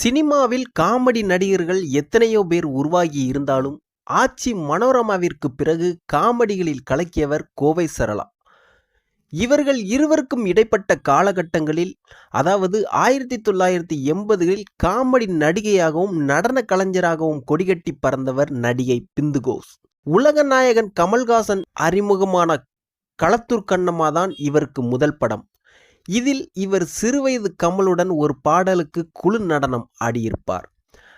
சினிமாவில் காமெடி நடிகர்கள் எத்தனையோ பேர் உருவாகி இருந்தாலும் ஆச்சி மனோரமாவிற்கு பிறகு காமெடிகளில் கலக்கியவர் கோவை சரளா. இவர்கள் இருவருக்கும் இடைப்பட்ட காலகட்டங்களில் அதாவது ஆயிரத்தி தொள்ளாயிரத்தி எண்பதுகளில் காமெடி நடிகையாகவும் நடன கலைஞராகவும் கொடிகட்டி பறந்தவர் நடிகை பிந்துகோஸ். உலக நாயகன் கமல்ஹாசன் அறிமுகமான களத்தூர் கண்ணம்மா தான் இவருக்கு முதல் படம். இதில் இவர் சிறுவயது கமலுடன் ஒரு பாடலுக்கு குழு நடனம் ஆடியிருப்பார்.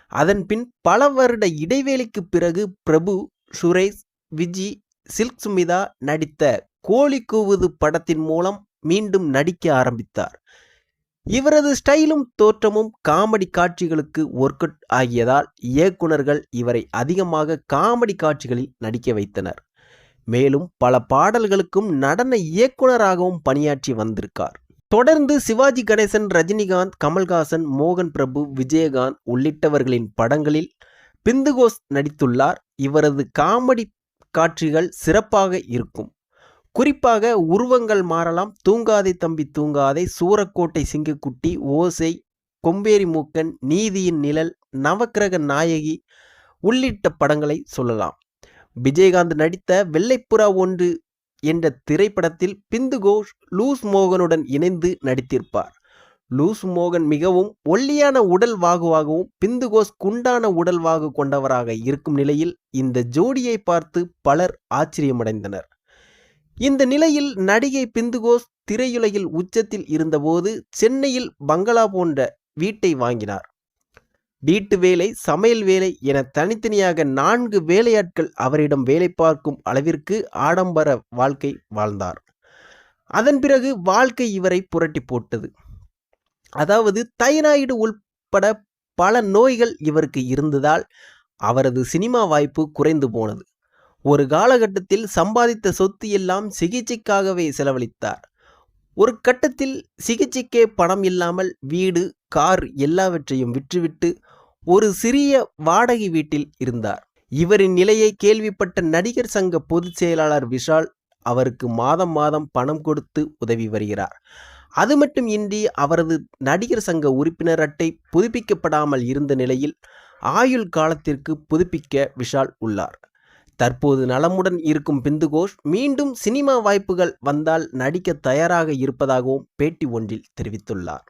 அதன்பின் பல வருட இடைவேளைக்கு பிறகு பிரபு சுரேஷ் விஜி சில்க் சுமிதா நடித்த கோழி கூவுது படத்தின் மூலம் மீண்டும் நடிக்க ஆரம்பித்தார். இவரது ஸ்டைலும் தோற்றமும் காமெடி காட்சிகளுக்கு ஒர்க் அவுட் ஆகியதால் இயக்குனர்கள் இவரை அதிகமாக காமெடி காட்சிகளில் நடிக்க வைத்தனர். மேலும் பல பாடல்களுக்கும் நடன இயக்குனராகவும் பணியாற்றி வந்திருக்கார். தொடர்ந்து சிவாஜி கணேசன் ரஜினிகாந்த் கமல்ஹாசன் மோகன் பிரபு விஜயகாந்த் உள்ளிட்டவர்களின் படங்களில் பிந்துகோஸ் நடித்துள்ளார். இவரது காமெடி காட்சிகள் சிறப்பாக இருக்கும். குறிப்பாக உருவங்கள் மாறலாம். தூங்காதே தம்பி தூங்காதே. சூரக்கோட்டை சிங்கக்குட்டி ஓசை கொம்பேரி மூக்கன் நீதியின் நிழல் நவக்கிரக நாயகி உள்ளிட்ட படங்களை சொல்லலாம். விஜயகாந்த் நடித்த வெள்ளைப்புறா ஒன்று என்ற திரைப்படத்தில் பிந்து கோஷ் லூஸ் மோகனுடன் இணைந்து நடித்திருப்பார். லூஸ் மோகன் மிகவும் ஒல்லியான உடல் வாகுவாகவும் பிந்து கோஷ் குண்டான உடல் வாகு கொண்டவராக இருக்கும் நிலையில் இந்த ஜோடியை பார்த்து பலர் ஆச்சரியமடைந்தனர். இந்த நிலையில் நடிகை பிந்துகோஸ் திரையுலகில் உச்சத்தில் இருந்தபோது சென்னையில் பங்களா போன்ற வீட்டை வாங்கினார். வீட்டு வேலை சமையல் வேலை என தனித்தனியாக நான்கு வேலையாட்கள் அவரிடம் வேலை பார்க்கும் அளவிற்கு ஆடம்பர வாழ்க்கை வாழ்ந்தார். அதன் பிறகு வாழ்க்கை இவரை புரட்டி போட்டது. அதாவது தைராய்டு உள்பட பல நோய்கள் இவருக்கு இருந்ததால் அவரது சினிமா வாய்ப்பு குறைந்து போனது. ஒரு காலகட்டத்தில் சம்பாதித்த சொத்து எல்லாம் சிகிச்சைக்காகவே செலவழித்தார். ஒரு கட்டத்தில் சிகிச்சைக்கே பணம் இல்லாமல் வீடு கார் எல்லாவற்றையும் விற்றுவிட்டு ஒரு சிறிய வாடகை வீட்டில் இருந்தார். இவரின் நிலையை கேள்விப்பட்ட நடிகர் சங்க பொதுச் செயலாளர் விஷால் அவருக்கு மாதம் மாதம் பணம் கொடுத்து உதவி வருகிறார். அது மட்டும் இன்றி அவரது நடிகர் சங்க உறுப்பினர் அட்டை புதுப்பிக்கப்படாமல் இருந்த நிலையில் ஆயுள் காலத்திற்கு புதுப்பிக்க விஷால் உள்ளார். தற்போது நலமுடன் இருக்கும் பிந்துகோஷ் மீண்டும் சினிமா வாய்ப்புகள் வந்தால் நடிக்க தயாராக இருப்பதாகவும் பேட்டி ஒன்றில் தெரிவித்துள்ளார்.